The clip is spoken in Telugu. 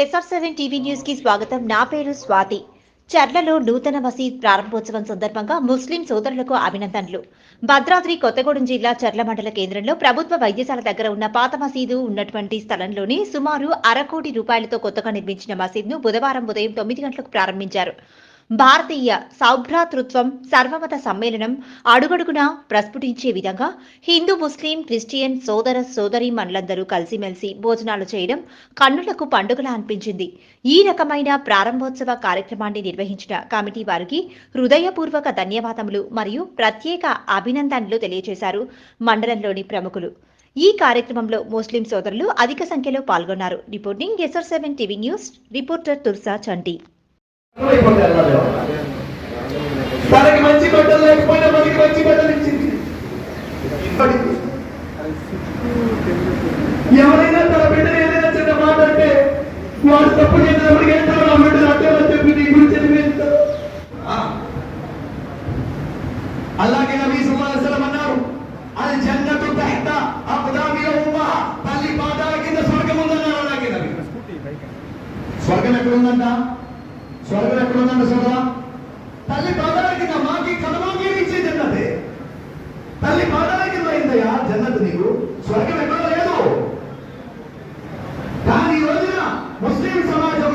ఎస్ఆర్ సెవెన్ టీవీ న్యూస్కి స్వాగతం. నా పేరు స్వాతి. చర్లలో నూతన మసీద్ ప్రారంభోత్సవం సందర్భంగా ముస్లిం సోదరులకు అభినందనలు. భద్రాద్రి కొత్తగూడెం జిల్లా చర్ల మండల కేంద్రంలో ప్రభుత్వ వైద్యశాల దగ్గర ఉన్న పాత మసీదు ఉన్నటువంటి స్థలంలోని సుమారు అరకోటి రూపాయలతో కొత్తగా నిర్మించిన మసీద్ను బుధవారం ఉదయం తొమ్మిది గంటలకు ప్రారంభించారు. భారతీయ సౌభ్రాతృత్వం సర్వమత సమ్మేళనం అడుగడుగునా ప్రస్ఫుటించే విధంగా హిందూ ముస్లిం క్రిస్టియన్ సోదర సోదరి మనులందరూ కలిసిమెలిసి భోజనాలు చేయడం కన్నులకు పండుగలా అనిపించింది. ఈ రకమైన ప్రారంభోత్సవ కార్యక్రమాన్ని నిర్వహించిన కమిటీ వారికి హృదయపూర్వక ధన్యవాదములు మరియు ప్రత్యేక అభినందనలు తెలియజేశారు మండలంలోని ప్రముఖులు. ఈ కార్యక్రమంలో ముస్లిం సోదరులు అధిక సంఖ్యలో పాల్గొన్నారు. Reporting SR seven TV news reporter Tursa Chanti. తనకి మంచి బట్టలు లేకపోయినా మనకి మంచి బట్టలు ఇచ్చింది. ఎవరైనా తన బిడ్డని ఏదైనా చిన్న మాట అంటే వాడు తప్పు చేసినప్పటికీ నా బిడ్డలు అంటే అని చెప్పి నీ గురించి తెలియజేస్తారు. అలాగే నబీ సల్లల్లాహు అలైహి అన్నారు. అది జన్నతు తహత అబ్దాబి ఉమ్మా తల్లి పాదాల కింద స్వర్గం ఉందన్నారు అలాగే నబీ. స్వర్గం ఎక్కడ ఉందంట? స్వర్గం ఎక్కడ ఉందండి సోదరా తల్లి పాదాల కింద మాకి కలమాకి ఇచ్చే జన్నతే తల్లి పాదాల కింద అయిందయ్యా జన్నత నీకు. స్వర్గం ఎక్కడ లేదు. కానీ ఈ రోజున ముస్లిం సమాజం